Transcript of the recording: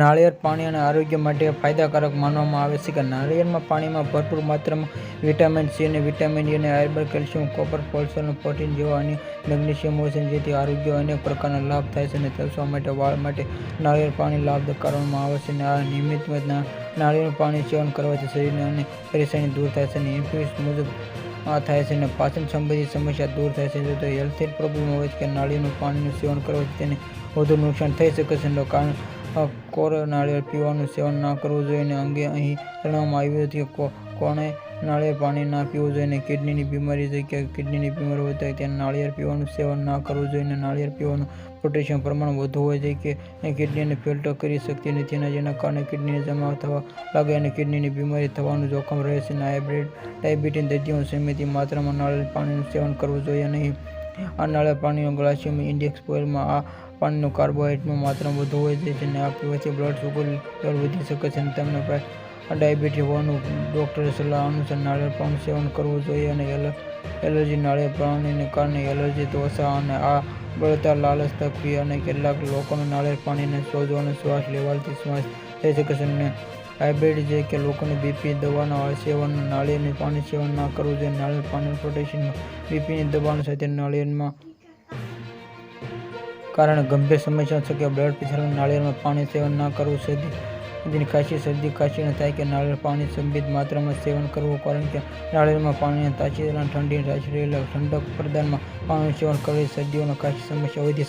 નાળિયેર પાણી અને આરોગ્ય માટે ફાયદાકારક માનવામાં આવે છે કે નાળિયેરમાં પાણીમાં ભરપૂર માત્રામાં વિટામિન સી અને વિટામિન એ અને iron calcium, copper phosphorus protein જેવા અન્ય મેગ્નેશિયમ હોય છે, જેથી આરોગ્ય અનેક પ્રકારના લાભ થાય છે અને ત્વચા માટે, વાળ માટે નાળિયેર પાણી લાભદાયક કરવામાં આવે છે અને આ નિયમિત નાળિયેરનું પાણી સેવન કરવાથી શરીરને અને પરેશાની દૂર થાય છે અને ઇન્ફ્યુઝ મુજબ આ થાય છે અને પાચન સંબંધિત સમસ્યા દૂર થાય છે. જો તો હેલ્થ પ્રોબ્લેમ હોય કે નાળિયેરનું પાણીનું સેવન કરવાથી તેને વધુ નુકસાન થઈ શકે છે, એનું કારણ કોરો નાળિયેર પીવાનું સેવન ના કરવું જોઈએ અંગે અહીં જણાવવામાં આવ્યું હતું કે કોણે નાળિયેર પાણી ના પીવું જોઈએ કિડનીની બીમારી કે કિડનીની બીમારી હોય ત્યાં નાળિયેર પીવાનું સેવન ના કરવું જોઈએ નાળિયેર પીવાનું પોટેશિયમ પ્રમાણ વધુ હોય છે કે કિડનીને ફિલ્ટર કરી શકતી નથી અને જેના કારણે કિડનીને જમા થવા લાગે અને કિડનીની બીમારી થવાનું જોખમ રહે છે અને હાઇબ્રિડ ડાયાબિટીસ દર્દીઓ સમિતિ માત્રામાં નાળિયેર પાણીનું સેવન કરવું જોઈએ નહીં. આ નાળિયેર પાણીનો ગ્લાસિયમ ઇન્ડેક્સ પોઈલમાં આ પાણીનું કાર્બોહાઈડ્રેટનું માત્રા વધુ હોય છે, જેને આ પીવાથી બ્લડ શુગર લેવલ વધી શકે છે અને તમને ડાયાબિટીસ હોવાનું ડૉક્ટરે સલાહ અનુસાર નાળિયેર પાણી સેવન કરવું જોઈએ અને એલ, એલર્જી નાળિયેર પાણીને કારણે એલર્જી, ત્વચા અને આ બળતા લાલચ તકવી અને કેટલાક લોકોને નાળિયેર પાણીને સોજો અને શ્વાસ લેવાથી શ્વાસ થઈ શકે છે અને હાઇબ્રિડ જે કે લોકોને બીપી દવાના સેવન નાળિયેરનું પાણી સેવન ના કરવું જોઈએ. નાળિયેર પાણી પ્રોટેક્શન બીપીની દબાણ સાથે નાળિયેરમાં. કારણે ગંભીર સમસ્યા છે કે બ્લડ પ્રેશરમાં નાળિયેરમાં પાણી સેવન ના કરવું શરદી જેની ખાંસી શરદી ખાંસી થાય કે નાળિયેર પાણી સંબિત માત્રામાં સેવન કરવું. કારણ કે નાળિયેરમાં પાણીને તાજી ઠંડી રાચી રહેલા ઠંડક પ્રદાનમાં પાણીનું સેવન કરવી શરદીઓની ખાંસી સમસ્યા વધી